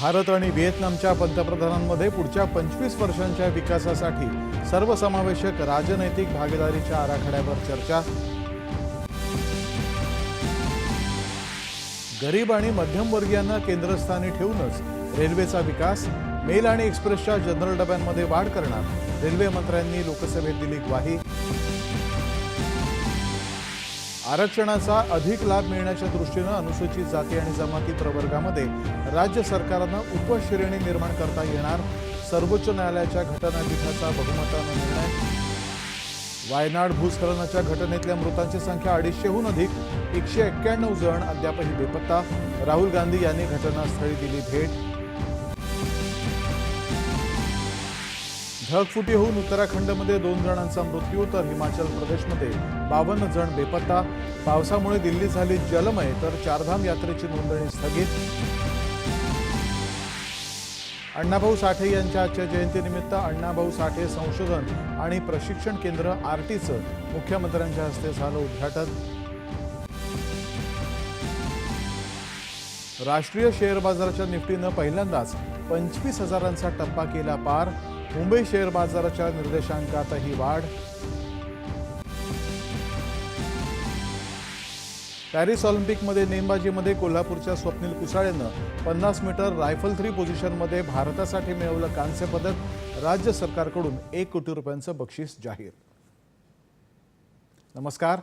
भारत आणि व्हिएतनामच्या पंतप्रधानांमध्ये पुढच्या पंचवीस वर्षांच्या विकासासाठी सर्वसमावेशक राजनैतिक भागीदारीच्या आराखड्यावर चर्चा. गरीब आणि मध्यमवर्गीयांना केंद्रस्थानी ठेवूनच रेल्वेचा विकास मेल आणि एक्सप्रेसच्या जनरल डब्यांमध्ये वाढ करणार रेल्वे मंत्र्यांनी लोकसभेत दिली ग्वाही. आरक्षणाचा अधिक लाभ मिळण्याच्या दृष्टीनं अनुसूचित जाती आणि जमाती प्रवर्गामध्ये राज्य सरकारनं उपश्रेणी निर्माण करता येणार सर्वोच्च न्यायालयाच्या घटनापीठाचा बहुमतानं निर्णय. वायनाड भूस्खलनाच्या घटनेतल्या मृतांची संख्या अडीचशेहून अधिक एकशे एक्क्याण्णव जण अद्यापही बेपत्ता. राहुल गांधी यांनी घटनास्थळी दिली भेट. ढगफुटी होऊन उत्तराखंडमध्ये दोन जणांचा मृत्यू तर हिमाचल प्रदेशमध्ये बावन्न जण बेपत्ता. पावसामुळे दिल्ली झाली जलमय तर चारधाम यात्रेची नोंदणी स्थगित. अण्णाभाऊ साठे यांच्या आजच्या जयंतीनिमित्त अण्णाभाऊ साठे संशोधन आणि प्रशिक्षण केंद्र आरटीचं मुख्यमंत्र्यांच्या हस्ते झालं उद्घाटन. राष्ट्रीय शेअर बाजाराच्या निफ्टीनं पहिल्यांदाच पंचवीस हजारांचा टप्पा केला पार. मुंबई शेअर बाजाराच्या निर्देशांकातही वाढ. पॅरिस ऑलिम्पिकमध्ये नेमबाजीमध्ये कोल्हापूरच्या स्वप्नील कुसाळेनं पन्नास मीटर रायफल थ्री पोझिशनमध्ये भारतासाठी मिळवलं कांस्य पदक. राज्य सरकारकडून एक कोटी रुपयांचं बक्षीस जाहीर. नमस्कार.